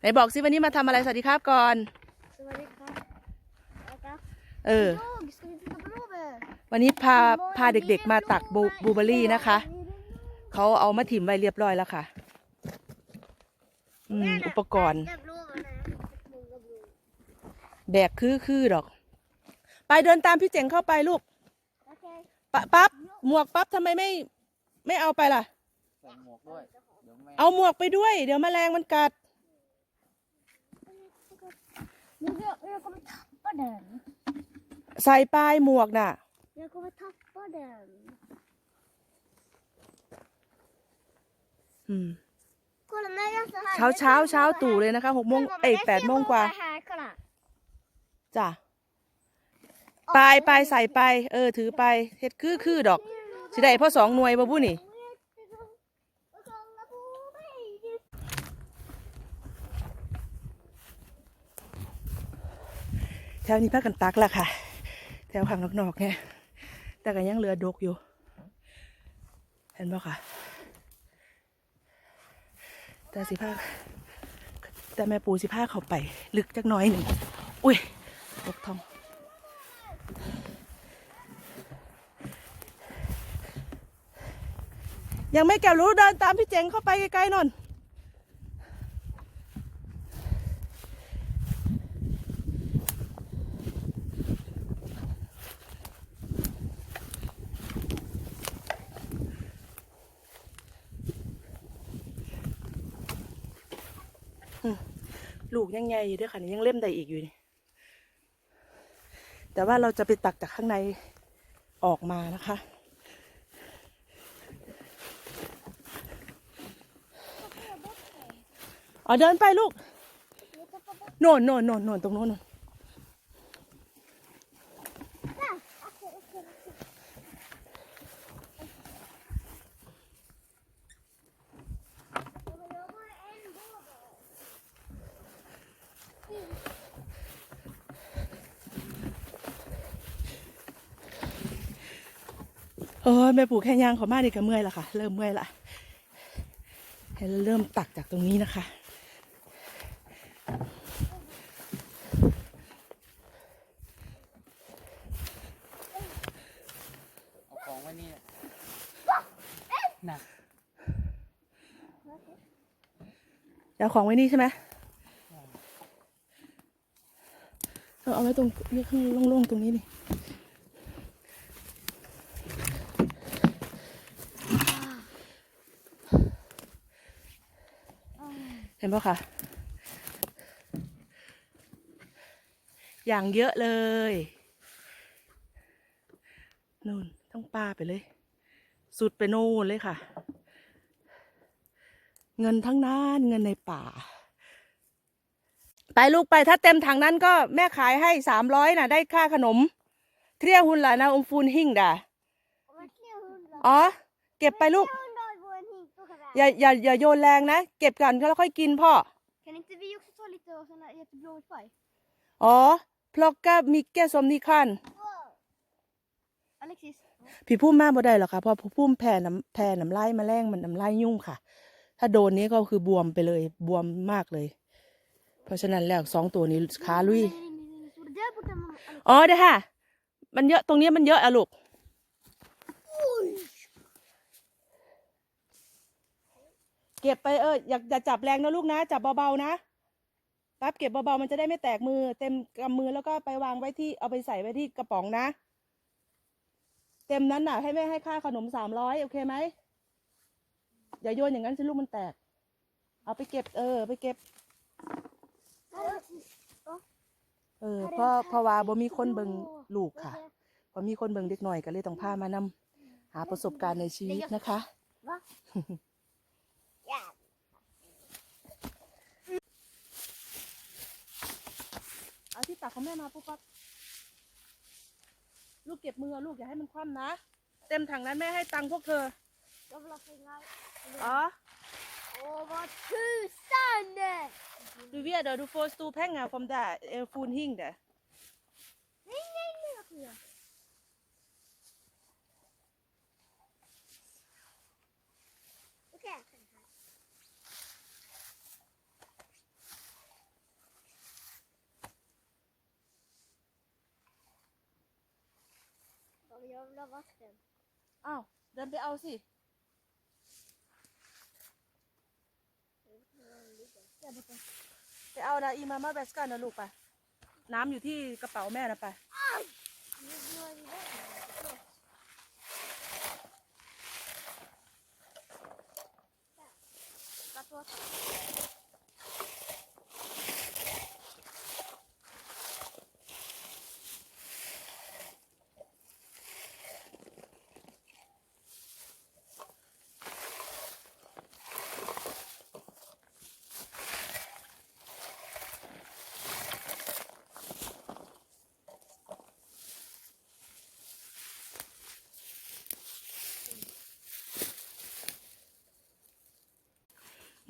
ไหนบอกสิวันนี้มาทำอะไรสวัสดีครับก่อน สวัสดีครับแล้วก็เออ jag ska vi titta på Robert? วันนี้พาพาเด็กๆมาตักบลูบลูเบอร์รี่นะคะ เขาเอามาถิ่มไว้เรียบร้อยแล้วค่ะ อืม อุปกรณ์จับรูปนะมือกับรูปแบกคือคือดอก ไปเดินตามพี่เจ๋งเข้าไปลูกโอเคปะปั๊บหมวกปั๊บทำไมไม่ ไม่เอาไปล่ะใส่หมวกด้วยเดี๋ยวแม่เอาหมวกไปด้วย เดี๋ยวแมลงมันกัด Nu jag, jag kommer tappa den. ใส่ปลายหมวกน่ะ Jag kommer tappa den. อืม Kolla när jag så här. เช้าเช้าเช้าตู่เลยนะคะหกโมงเอ้ยแปดโมงกว่า här, kolla. จ้ะปลายปลายใส่ไป เออ ถือไปเฮ็ดคือคือดอกสิได้พ่อสองหน่วยบ่บุนี่ Och kolla på mig. แถวนี้พักกันตักละค่ะ แถวข้างนอกๆเนี่ยแต่ก็ยังเหลือดกอยู่ เห็นบ่ค่ะแต่สิพาแต่แม่ปูสิพาเข้าไป ลึกจักน้อยหนึ่งอุ้ยตกทองยังไม่แก่รู้เดินตามพี่เจ๋งเข้าไปไกลๆนน ลูกยังไงอยู่ด้วยค่ะนี่ยังเล่มใดอีกอยู่นี่แต่ว่าเราจะไปตักจากข้างในออกมานะคะอ๋อเดินไปลูกโน่นโน่นโน่นโน่นตรงโน่นโน่น Jag har en Robert. เออแม่ปลูกแค่ยางเขามาดีกับเมื่อยละค่ะ เริ่มเมื่อยละให้เริ่มตักจากตรงนี้นะคะ เอาของไว้นี่นะจะเอาของไว้นี่ใช่ไหมเออเอาไว้ตรงนี่ข้างโล่งๆตรงนี้นี่ นปะคะอย่างเยอะเลยนู่นต้องปลาไปเลย สุดไปโน่นเลยค่ะ เงินทั้งนั้นเงินในป่า ไปลูกไปถ้าเต็มถังนั้นก็แม่ขายให้สามร้อยน่ะ ได้ค่าขนม เทรียหุ่นละนะอมฟูนหิ่งด่าอ๋อ เก็บไปลูก อย่าอย่าอย่าโยนแรงนะ เก็บกันแล้วค่อยกินพ่อ Kan inte vi också ta lite av sån här jätteblå färg? อ๋อพลอกกามิกแกสมนิคัน Alexis. ผีพุ่มมากบ่ได้หรอกค่ะเพราะผีพุ่มแผ่น้ำแผ่น้ำลายแมลงมันน้ำลายยุ่งค่ะ ถ้าโดนนี้ก็คือบวมไปเลยบวมมากเลย เพราะฉะนั้นแล้วสองตัวนี้ขาลุย Nej, nej, nej, nej, nej. Så det där borta mamma. Alex. อ๋อเด้อค่ะ มันเยอะตรงนี้มันเยอะอะลูก เก็บไปเอออย่าอย่าจับแรงนะลูกนะ จับเบาๆนะปั๊บเก็บเบาๆมันจะได้ไม่แตกมือ เต็มกำมือแล้วก็ไปวางไว้ที่เอาไปใส่ไว้ที่กระป๋องนะ เต็มนั้นน่ะ ให้แม่ให้ค่าขนมสามร้อยโอเคไหมอย่าโยนอย่างนั้นสิลูกมันแตก เอาไปเก็บ เออ ไปเก็บ Alexis. เออเพราะเพราะว่าบ่มีคนเบิ่งลูกค่ะพอมีคนเบิ่งเด็กหน่อยก็เลยต้องพามานำหาประสบการณ์ในชีวิตนะคะ Va? Ja. เอา ที่ตักของแม่มาปุ๊บปั๊บลูกเก็บมือลูกอย่าให้มันคว่ำนะ เต็มถังนั้นแม่ให้ตังค์พวกเธอ Jag vill ha pengar. อ๋อ Åh, vad tusan! ดูเวียเดี๋ยวดูโฟสตูแพ่งอะผมด่าเอลฟูนหิ่งเด้อ Nej, nej, nej, jag får göra. Okej. Jag vill ha vatten. อ้าวเดินไปเอาสิ Där borta. ไปเอานะอีมามาแบสกันนะลูกไปน้ำอยู่ที่กระเป๋าแม่นะไป Nu gör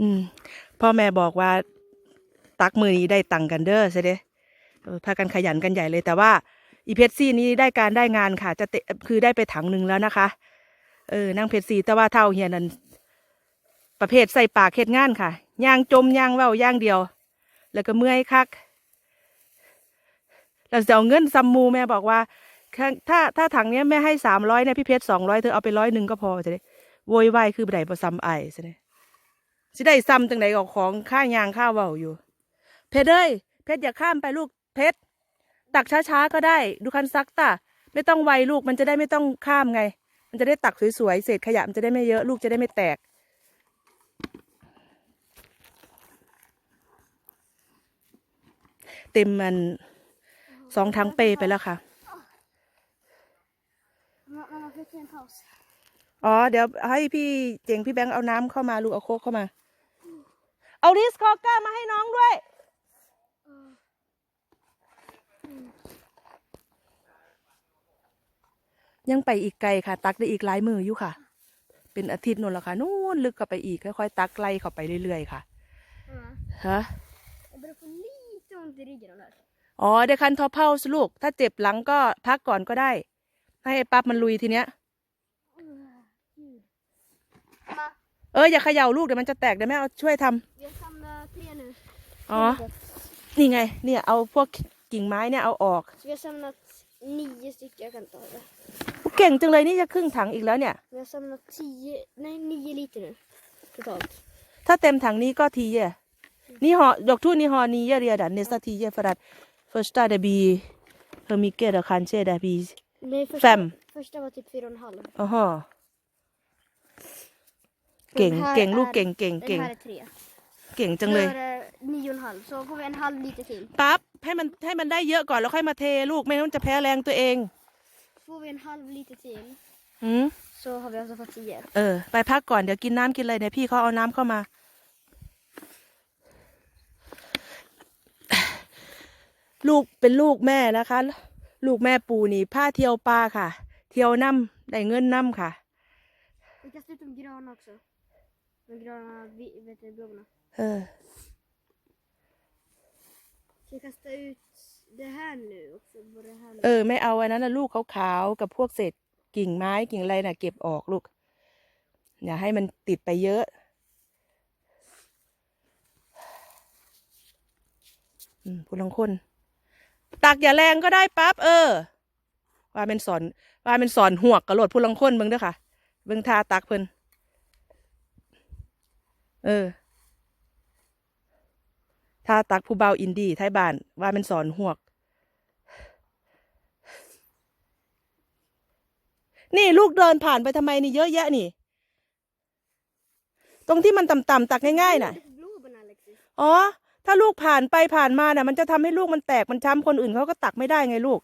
อืมพ่อแม่บอกว่าตักมือนี้ได้ตังค์กันเด้อใช่เด้พากันขยันกันใหญ่เลย แต่ว่าอีเพชรซี่นี้ได้การได้งานค่ะ จะเตะคือได้ไปถังหนึ่งแล้วนะคะเออนั่งเพชรซี่แต่ว่าเท่าเฮียนั้นประเภทใส่ปากเฮ็ดงานค่ะย่างจมย่างเว้าย่างเดียว แล้วก็เมื่อยคักเราจะเอาเงินซัมมูแม่บอกว่าถ้าถ้าถังเนี้ยแม่ให้สามร้อยเนี่ยพี่เพชรสองร้อยเธอเอาไปร้อยหนึ่งก็พอจะได้โวยวายคือไดบ่ซ้ำไอใช่ไหม สิได้ซ้ำจังไดก็ของข้ายางข้าวเว้าอยู่ เพชรเอ้ยเพชรอย่าข้ามไปลูกเพชรตักช้าๆก็ได้ ดูคันซักตาไม่ต้องไวลูกมันจะได้ไม่ต้องข้ามไง มันจะได้ตักสวยๆเศษขยะมันจะได้ไม่เยอะลูกจะได้ไม่แตก เต็มมันสองทั้งเปไปแล้วค่ะอ๋อเดี๋ยวให้พี่เจ๋งพี่แบงค์เอาน้ำเข้ามาลูกเอาโคกเข้ามา เอาดิสคอก้ามาให้น้องด้วย ยังไปอีกไกลค่ะ ตักได้อีกหลายมืออยู่ค่ะ เป็นอาทิตย์นู่นแหละค่ะ นู่นลึกเข้าไปอีกค่อยๆตักไล่เข้าไปเรื่อยๆค่ะ Mamma, ฮะ jag börjar få lite ont i ryggen av det här. อ๋อเดี๋ยวคันทอเพาสลูก ถ้าเจ็บหลังก็พักก่อนก็ได้ ให้ไอ้ปั๊บมันลุยทีเนี้ย Gud. Mamma, เอออย่าเขย่าลูกเดี๋ยวมันจะแตกเดี๋ยวแม่เอาช่วยทำ vi har samlat tre nu. อ๋อนี่ไง เนี่ยเอาพวกกิ่งไม้เนี่ยเอาออก Så vi har samlat nio stycken. Jag kan ta det. เก่งจังเลยนี่จะครึ่งถังอีกแล้วเนี่ย Vi har samlat tio, nej nio liter nu. Totalt. ถ้าเต็มถังนี้ก็ทีเย่นี่หอยกทุ่นนี่หอนี้เยเรียดันเนสตาทีเย่ฟรัด första det blir hur mycket då kanske det blir Nej, första, Fem. första var typ fyra och en halv. อ๋อฮะ เก่ง Den här เก่งลูก är- เก่งเก่ง Den เก่ง här är tre. เก่งจัง Nu เลย är det nio och en halv. Så får vi en halv liter till. ปั๊บให้มันให้มันได้เยอะก่อนแล้วค่อยมาเทลูกไม่งั้นมันจะแพ้แรงตัวเอง Får vi en halv liter till. หืม Så har vi alltså fått tio. เออไปพักก่อนเดี๋ยวกินน้ำกินอะไรเนี่ยพี่เขาเอาน้ำเข้ามา ลูกเป็นลูกแม่นะคะ ลูกแม่ปูนี่ผ้าเที่ยวปลาค่ะ เที่ยวน้ำได้เงินน้ำค่ะ Vi kastar ut de gröna också. De gröna, vi- vet du, blommorna. เออ Ska jag kasta ut det här nu också? På det här เออ ไม่เอาอันนั้นนะลูกขาวๆกับพวกเศษกิ่งไม้กิ่งอะไรน่ะ เก็บออกลูก อย่าให้มันติดไปเยอะ อืมผู้ลังคน ตักอย่าแรงก็ได้ปั๊บเออ ว่าเป็นสอน ว่าเป็นสอนหวกกระโดดผู้ลังคนเบิ่งเด้อค่ะ เบิ่งท่าตักเพิ่น เออท่าตักผู้เบาอินดี้ไทยบ้าน ว่าเป็นสอนหวก นี่ลูกเดินผ่านไปทำไมนี่เยอะแยะนี่ ตรงที่มันต่ำๆตักง่ายๆน่ะ Lite Globen Alexis. อ๋อ ถ้าลูกผ่านไปผ่านมาน่ะ มันจะทำให้ลูกมันแตกมันช้ำคนอื่นเขาก็ตักไม่ได้ไงลูก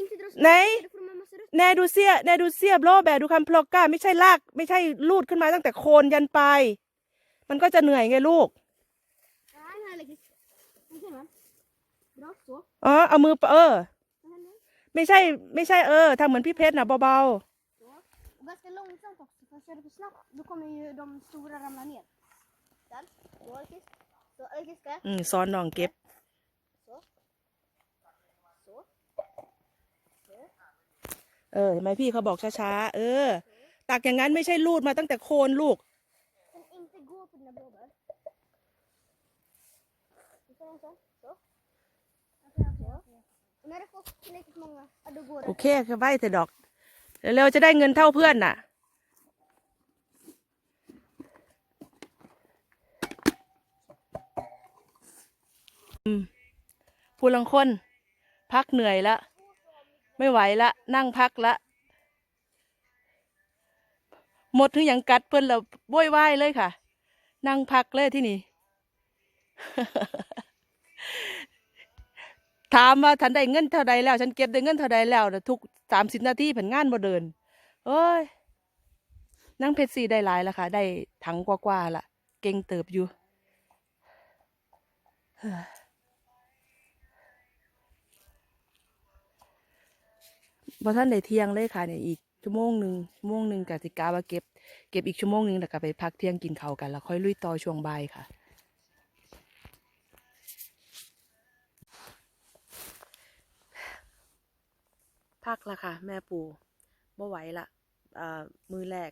Inte dra så Nej. mycket, då får de en massa rötter. แนดูเซียแนดูเซียโบลแบดูคัมพลอกก้า ไม่ใช่ลาก ไม่ใช่ลูดขึ้นมาตั้งแต่โคนยันปลาย มันก็จะเหนื่อยไงลูก Nej, nej Alexis. Nu ser man. Bra, så. อ๋อเอามือเออ Så händer. ไม่ใช่ ไม่ใช่เออทำเหมือนพี่เพชรน่ะเบา Så. Och ganska långsamt också, för kör du för snabbt då kommer ju de stora ramla ner. Där. Så Alexis. Så Alexis ska. ๆอืมซ้อนน้องเก็บ Så. Så. เออเห็นไหมพี่เขาบอกช้าๆเออ ตักอย่างนั้นไม่ใช่ลูดมาตั้งแต่โคนลูก Sen inte gå på dina blåbär. Och så en sån. Så. Och när du får tillräckligt många, ja, då går โอ det. เคคือไว้แต่ดอก เร็วๆจะได้เงินเท่าเพื่อนน่ะ อืมผู้ลังคน พักเหนื่อยละ ไม่ไหวละ นั่งพักละหมดถึงอย่างกัดเพิ่นแล้วโวยวายเลยค่ะ นั่งพักเลยที่นี่ ถามว่าฉันได้เงินเท่าใดแล้ว ฉันเก็บได้เงินเท่าใดแล้วน่ทุกสามสิบนาทีผันงานบ่เดินโอ้ยนั่งเพชรซีได้หลายแล้วค่ะ ได้ถังกว่าๆละเก่งเติบอยู่บ่ท่านได้เที่ยงเลยค่ะเนี่ยอีก ชั่วโมงหนึ่งชั่วโมงหนึ่งกติกาว่าเก็บ เก็บอีกชั่วโมงหนึ่งแล้วก็ไปพักเที่ยงกินข้าวกันแล้วค่อยลุยต่อช่วงบ่ายค่ะ พักละค่ะ แม่ปูบ่ไหวละมือแรก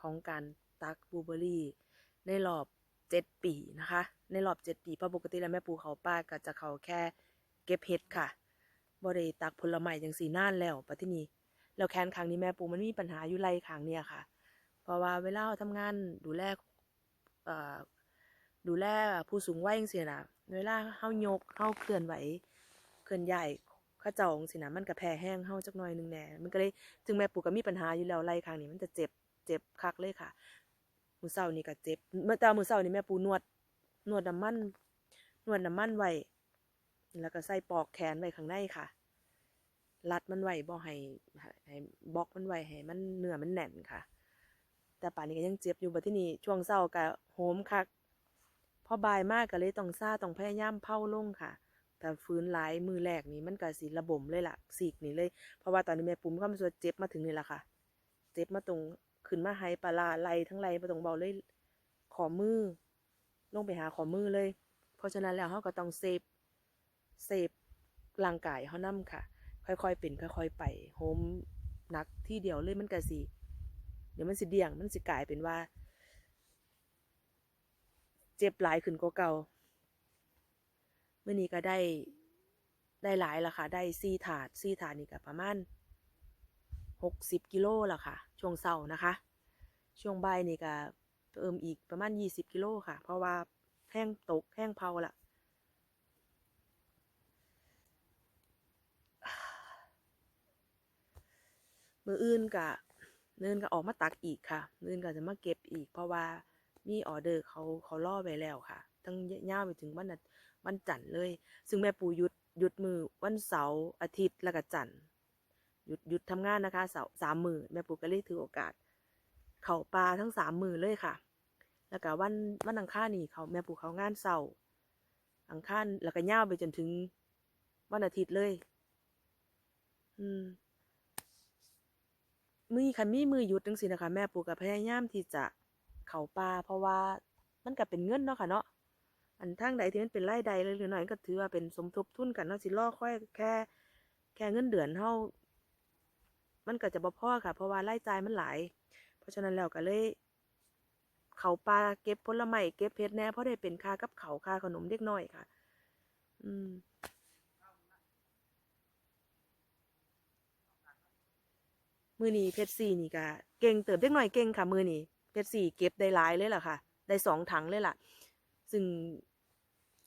ของการตักบลูเบอรี่ในรอบเจ็ดปีนะคะ ในรอบเจ็ดปีเพราะปกติแล้วแม่ปูเขาป้าก็จะเขาแค่เก็บเห็ดค่ะบ่ได้ตักผลไม้จังสีน่านแล้วปัจจุบัน แล้วแค้นครั้งนี้แม่ปูมันมีปัญหาอยู่ไรครั้งเนี่ยค่ะ เพราะว่าเวลาเราทำงานดูแลเอ่อดูแลผู้สูงวัยจังซี่นะเวลาเฮายกเฮาเคลื่อนไหวเคลื่อนย้ายเข้าเจ้าจังซี่นะมันก็แพ้แห้งเฮาจักหน่อยหนึงแน่มันก็เลยถึงแม่ปูก็มีปัญหาอยู่แล้วไรครั้งนี้มันจะเจ็บเจ็บคักเลยค่ะมือเช้านี่ก็เจ็บเมื่อตามือเช้านี่แม่ปูนวดนวดน้ำมันนวดน้ำมันไว้แล้วก็ใส่ปลอกแขนไว้ข้างในค่ะ รัดมันไว้บ่ให้ให้ให้บล็อกมันไว้ให้มันเนื้อมันแน่นค่ะ แต่ป่านนี้ก็ยังเจ็บอยู่บัดที่นี่ช่วงเช้าก็โหมคักพอบายมากก็เลยต้องซ่าต้องพยายามเผาลงค่ะ แต่ฟื้นหลายมือแรกนี่มันก็สิระบมเลยล่ะสีกนี่เลย เพราะว่าตอนนี้แม่ปุ้มก็มาสวดเจ็บมาถึงนี่แหละค่ะ เจ็บมาตรงขึ้นมาไฮปลาร้าไหลทั้งไหลมาตรงเบาเลยขอมือ ลงไปหาขอมือเลย เพราะฉะนั้นแล้วเขาก็ต้องเซฟเซฟร่างกายเขานํค่ะ ค่อยๆเป็นค่อย ๆ ไปโฮมนักที่เดียวเลยมันก็สิเดี๋ยวมันสิเดี่ยงมันสิกลายเป็นว่า เจ็บหลายขึ้นกว่าเก่าเมื่อนี้ก็ได้ได้หลายละค่ะ ได้ซี่ถาดซี่ถาดนี่ก็ประมาณหกสิบกิโลละค่ะ ช่วงเสาร์นะคะ ช่วงบ่ายนี่ก็เพิ่มอีกประมาณยี่สิบกิโลค่ะ เพราะว่าแห้งตกแห้งเผาละ มืออื่นกะมืออื่นก็ออกมาตักอีกค่ะมืออื่นก็จะมาเก็บอีก เพราะว่ามีออเดอร์เขาเขาล่อไปแล้วค่ะ ตั้งย่าวไปถึงวันวันจันทร์เลย ซึ่งแม่ปูหยุดหยุดมือวันเสาร์อาทิตย์แล้วก็จันทร์หยุดหยุดทำงานนะคะเสาสามมือแม่ปูก็เลยถือโอกาส เขาปลาทั้งสามมือเลยค่ะ แล้วก็วันวันอังคารนี่เขาแม่ปูเขางานเสาร์อังคารแล้วก็ย่าวไปจนถึงวันอาทิตย์เลย อืม มือคันมีมือหยุดจังซี่นะคะ แม่ปูก็พยายามที่จะเข้าป่าเพราะว่ามันก็เป็นเงินเนาะค่ะเนาะอันทางใดที่มันเป็นรายได้เล็กๆน้อยก็ถือว่าเป็นสมทบทุนกันเนาะสิรอค่อยแค่ แค่เงินเดือนเฮามันก็จะบ่พอค่ะ เพราะว่ารายจ่ายมันหลาย เพราะฉะนั้นแล้วก็เลยเขาป่าเก็บผลไม้เก็บเพชรแน่เพราะได้เป็นค่ากับเขาค่าขนมเด็กน้อยค่ะ อืม มือนี้เพชรสี่นี่ก็เก่งเติบเด็กหน่อยเก่งค่ะ มือนี้เพชรสี่เก็บได้หลายเลยล่ะค่ะ ได้สองถังเลยล่ะ ซึ่ง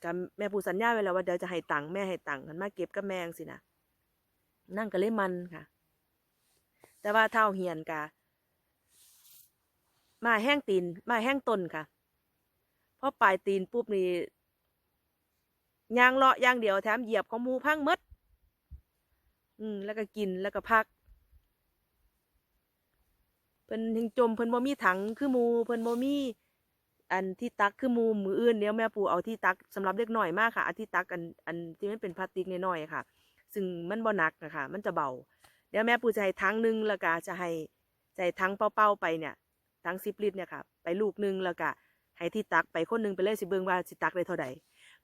กับแม่ปูสัญญาไว้แล้วว่าเดี๋ยวจะให้ตังค์แม่ให้ตังค์กันมาเก็บกับแมงสินะนั่งก็เลยมันค่ะ แต่ว่าเท่าเหียนกะมาแห้งตีน มาแห้งต้นค่ะพอปลายตีนปุ๊บนี่ยางเลาะยางเดียวแถมเหยียบของมูพังมด อืมแล้วก็กินแล้วก็พัก เพิ่นยังจมเพิ่นบ่มีถังคือหมูเพิ่นบ่มี อันที่ตักคือหมูมืออื่นเดี๋ยวแม่ปู่เอาที่ตักสำหรับเด็กน้อยมากค่ะอันที่ตักอันอันที่มันเป็นพลาสติกน้อยๆค่ะ ซึ่งมันบ่หนักนะคะมันจะเบา เดี๋ยวแม่ปู่จะให้ถังนึงแล้วก็จะให้จะให้ถังเป้าๆไปเนี่ยถัง10ลิตรเนี่ยค่ะไปลูกนึงแล้วก็ให้ที่ตักไปคนนึงไปเลยสิเบิ่งว่าสิตักได้เท่าใด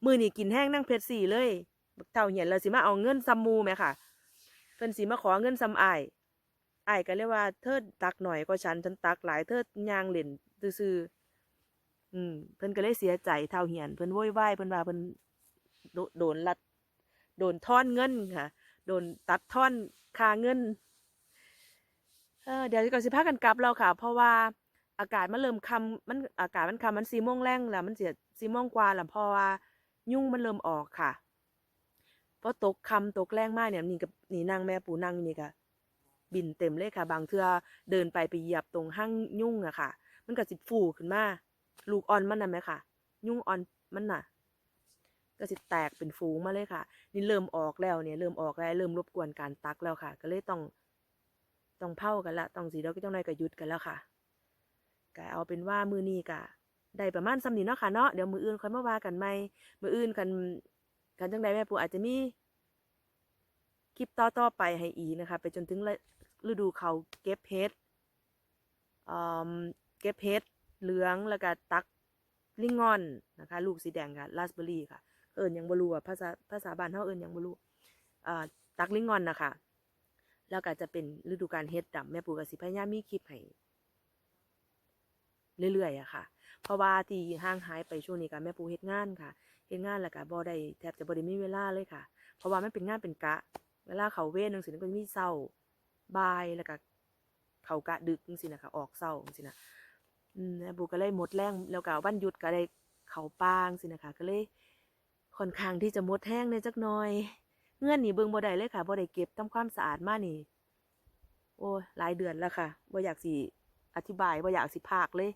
มื้อนี้กินแห้งนั่งเพชรสี่เลยเท่าเหียนแล้วสิมาเอาเงินซ้ำหมูแหมค่ะเพิ่นสิมาขอเงินซ้ำอ้าย ไอ้ก็เรียกว่าเธอตักหน่อยก็ฉันฉันตักหลายเธอย่างเล่นซื่ออืมเพิ่นก็เลยเสียใจเท่าเหียนเพิ่นโวยวายเพิ่นว่าเพิ่นโดนลัด โดนท่อนเงินค่ะ โดนตัดท่อนค่าเงินเออเดี๋ยวก็สิพากันกลับแล้วค่ะ เพราะว่าอากาศมันเริ่มคำมันอากาศมันคำมันสี่โมงแรงแล้วมันเสียสี่โมงกว่าแล้วเพราะว่ายุ่งมันเริ่มออกค่ะพอตกคำตกแรงมากเนี่ยนี่กับนี่นางแม่ปูนั่งนี่ก็ บินเต็มเลยค่ะ บางเทือเดินไปไปเหยียบตรงห้างยุ่งอะค่ะ มันก็สิฟูขึ้นมาลูกอ่อนมันน่ะไหมค่ะ ยุ่งอ่อนมันน่ะ ก็สิแตกเป็นฟูงมาเลยค่ะ นี่เริ่มออกแล้วเนี่ยเริ่มออกแล้วเริ่มรบกวนการตักแล้วค่ะ ก็เลยต้องต้องเผากันละต้องสีดอกก็ต้องนอยก็หยุดกันแล้วค่ะก็เอาเป็นว่ามือนี้กะได้ประมาณสำนีเนาะค่ะเนาะเดี๋ยวมืออื่นค่อยมาว่ากันใหม่มืออื่นกันกันจังใดแม่ปูอาจจะมีคลิปต่อต่อๆไปให้อีนะคะ ไปจนถึง ฤดูเขาเก็บเห็ดอืมเก็บเห็ดเหลืองแล้วก็ตักลิงงอนนะคะ ลูกสีแดงกับราสเบอร์รี่ค่ะ เอิญยังบรูอะภาษาภาษาบ้านเฮาเอิญยังบรูอ่าตักลิงงอนนะคะแล้วก็จะเป็นฤดูกาลเฮ็ดดำแม่ปู่กับสิพยายามมีคลิปให้เรื่อยๆอะค่ะ เพราะว่าที่ห่างหายไปช่วงนี้ก็แม่ปู่เฮ็ดงานค่ะเฮ็ดงานแล้วก็บ่ได้แทบจะบ่ได้มีเวลาเลยค่ะ เพราะว่ามันเป็นงานเป็นกะ เวลาเขาเว้นจังซี่ก็มีเช้า บ่ายแล้วก็เขากะดึกจังซี่นะคะออกเช้าจังซี่นะอืมบูก็เลยหมดแรงแล้วก็วันหยุดก็ได้เขาป้างสินะคะ ก็เลยค่อนข้างที่จะหมดแห้งในจักหน่อยเงื่อนนี่เบิ่งบ่ได้เลยค่ะบ่ได้เก็บทำความสะอาดมานี่ โอ้ยหลายเดือนแล้วค่ะบ่อยากสิอธิบายบ่อยากสิพากเลย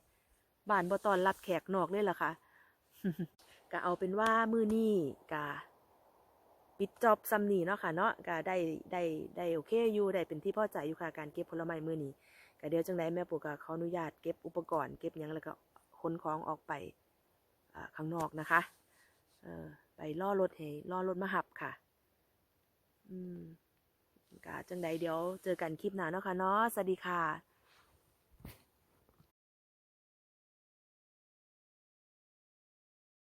บ้านบ่ตอนรับแขกนอกเลยล่ะค่ะก็เอาเป็นว่ามื้อนี้ก็ ปิดจอบซ้ำนี่เนาะค่ะเนาะก็ได้ได้ได้โอเคอยู่ได้เป็นที่พอใจอยู่ค่ะการเก็บผลไม้มือนี้ก็เดี๋ยวจังไดแม่ปู่ก็ขออนุญาตเก็บอุปกรณ์เก็บยังแล้วก็ขนของออกไปข้างนอกนะคะเออไปล่อรถให้ล่อรถมาหับค่ะ อืมก็จังใดเดี๋ยวเจอกันคลิปหน้าเนาะค่ะเนาะสวัสดีค่ะ